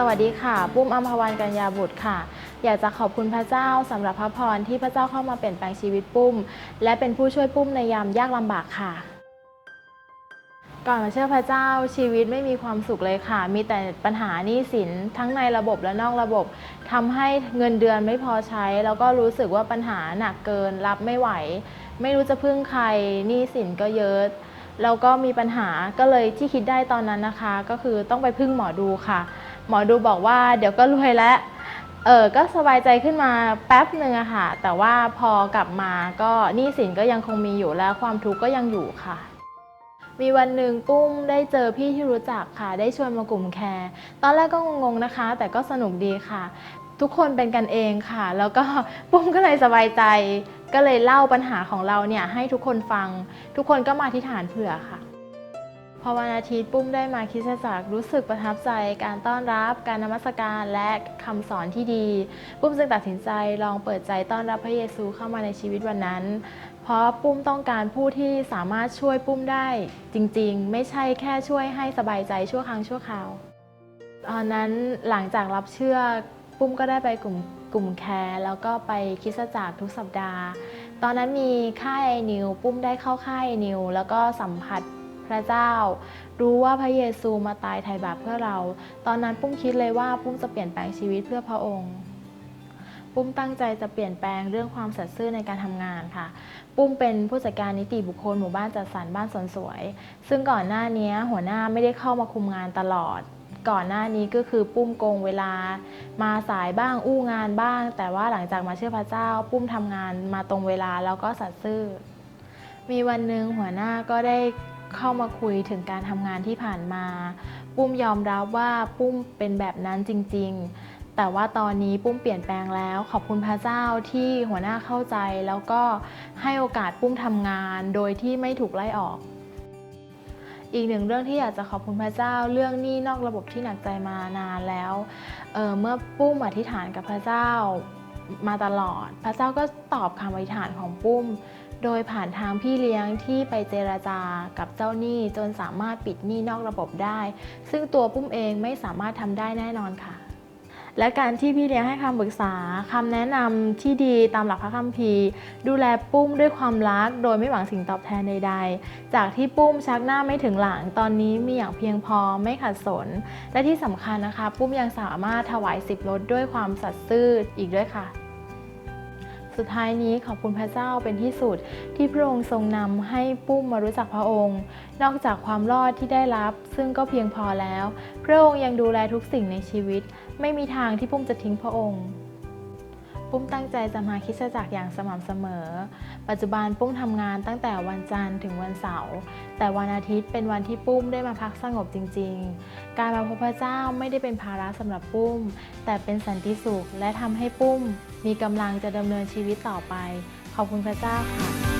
สวัสดีค่ะ ปุ้มอัมพวันกัญญาบุตรค่ะ อยากจะขอบคุณพระเจ้าสำหรับพระพรที่พระเจ้าเข้ามาเปลี่ยนแปลงชีวิตปุ้ม และเป็นผู้ช่วยปุ้มในยามยากลำบากค่ะ ก่อนมาเชื่อพระเจ้าชีวิตไม่มีความสุขเลยค่ะ มีแต่ปัญหาหนี้สินทั้งในระบบและนอกระบบทำให้เงินเดือนไม่พอใช้ แล้วก็รู้สึกว่าปัญหาหนักเกินรับไม่ไหว ไม่รู้จะพึ่งใครหนี้สินก็เยอะแล้วก็มีปัญหาก็เลยที่คิดได้ตอนนั้นนะคะ ก็คือต้องไปพึ่งหมอดูค่ะ หมอดูบอกว่าเดี๋ยวก็รวยแล้วเออก็สบายใจขึ้นมาแป๊บหนึ่งอะค่ะ แต่ว่าพอกลับมาก็หนี้สินก็ยังคงมีอยู่และความทุกข์ก็ยังอยู่ค่ะ มีวันหนึ่งปุ้มได้เจอพี่ที่รู้จักค่ะ ได้ชวนมากลุ่มแคร์ตอนแรกก็งงๆนะคะ แต่ก็สนุกดีค่ะ ทุกคนเป็นกันเองค่ะ แล้วก็ปุ้มก็เลยสบายใจ ก็เลยเล่าปัญหาของเราเนี่ยให้ทุกคนฟัง ทุกคนก็มาที่ฐานเผื่อค่ะ พอวันอาทิตย์ปุ้มได้มาคิดจักรรู้สึกประทับใจการต้อนรับการนมัสการและคำสอนที่ดี ปุ้มจึงตัดสินใจลองเปิดใจต้อนรับพระเยซูเข้ามาในชีวิตวันนั้น เพราะปุ้มต้องการผู้ที่สามารถช่วยปุ้มได้ จริงๆ ไม่ใช่แค่ช่วยให้สบายใจชั่วครั้งชั่วคราวตอนนั้นหลังจากรับเชื่อปุ้มก็ได้ไปกลุ่มกลุ่มแคร์แล้วก็ไปคริดจักรทุกสัปดาห์ ตอนนั้นมีค่ายไอนิวปุ้มได้เข้าค่ายไอนิวแล้วก็สัมผัส พระเจ้า รู้ว่าพระเยซูมาตายไถ่บาปเพื่อเรา ตอนนั้นปุ้มคิดเลยว่าปุ้มจะเปลี่ยนแปลงชีวิตเพื่อพระองค์ ปุ้มตั้งใจจะเปลี่ยนแปลงเรื่องความสัตย์ซื่อในการทำงานค่ะ ปุ้มเป็นผู้จัดการนิติบุคคลหมู่บ้านจัดสรรบ้านสวนสวย ซึ่งก่อนหน้านี้หัวหน้าไม่ได้เข้ามาคุมงานตลอดก่อนหน้านี้ก็คือปุ้มโกงเวลา มาสายบ้างอู้งานบ้าง แต่ว่าหลังจากมาเชื่อพระเจ้า ปุ้มทำงานมาตรงเวลาแล้วก็สัตย์ซื่อ มีวันหนึ่งหัวหน้าก็ได้ เข้ามาคุยถึงการทำงานที่ผ่านมา ปุ้มยอมรับว่าปุ้มเป็นแบบนั้นจริง ๆ แต่ว่าตอนนี้ปุ้มเปลี่ยนแปลงแล้ว ขอบคุณพระเจ้าที่หัวหน้าเข้าใจ แล้วก็ให้โอกาสปุ้มทำงานโดยที่ไม่ถูกไล่ออก อีกหนึ่งเรื่องที่อยากจะขอบคุณพระเจ้า เรื่องหนี้นอกระบบที่หนักใจมานานแล้วเออเมื่อปุ้มอธิษฐานกับพระเจ้า มาตลอด พระเจ้าก็ตอบคำอธิษฐานของปุ้ม โดยผ่านทางพี่เลี้ยงที่ไปเจราจากับเจ้าหนี้จนสามารถปิดหนี้นอกระบบได้ ซึ่งตัวปุ้มเองไม่สามารถทำได้แน่นอนค่ะ และการที่พี่เลี้ยงให้คำปรึกษาคำแนะนำที่ดีตามหลักพระคัมภีร์ ดูแลปุ้มด้วยความรัก โดยไม่หวังสิ่งตอบแทนใด ๆ จากที่ปุ้มชักหน้าไม่ถึงหลังตอนนี้มีอย่างเพียงพอไม่ขัดสน และที่สำคัญนะคะ ปุ้มยังสามารถถวายสิบรถด้วยความสัตย์ซื่ออีกด้วยค่ะ สุดท้ายนี้ขอบคุณพระเจ้าเป็นที่สุดที่พระองค์ทรงนำให้ปุ้มมารู้จักพระองค์ นอกจากความรอดที่ได้รับ ซึ่งก็เพียงพอแล้ว พระองค์ยังดูแลทุกสิ่งในชีวิต ไม่มีทางที่ปุ้มจะทิ้งพระองค์ ปุ้มตั้งใจจะมาคิดจักรอย่างสม่ำเสมอ ปัจจุบันปุ้มทำงานตั้งแต่วันจันทร์ถึงวันเสาร์ แต่วันอาทิตย์เป็นวันที่ปุ้มได้มาพักสงบจริง ๆ การมาพบพระเจ้าไม่ได้เป็นภาระสำหรับปุ้ม แต่เป็นสันติสุขและทำให้ปุ้ม มีกำลังจะดำเนินชีวิตต่อไป ขอบคุณพระเจ้าค่ะ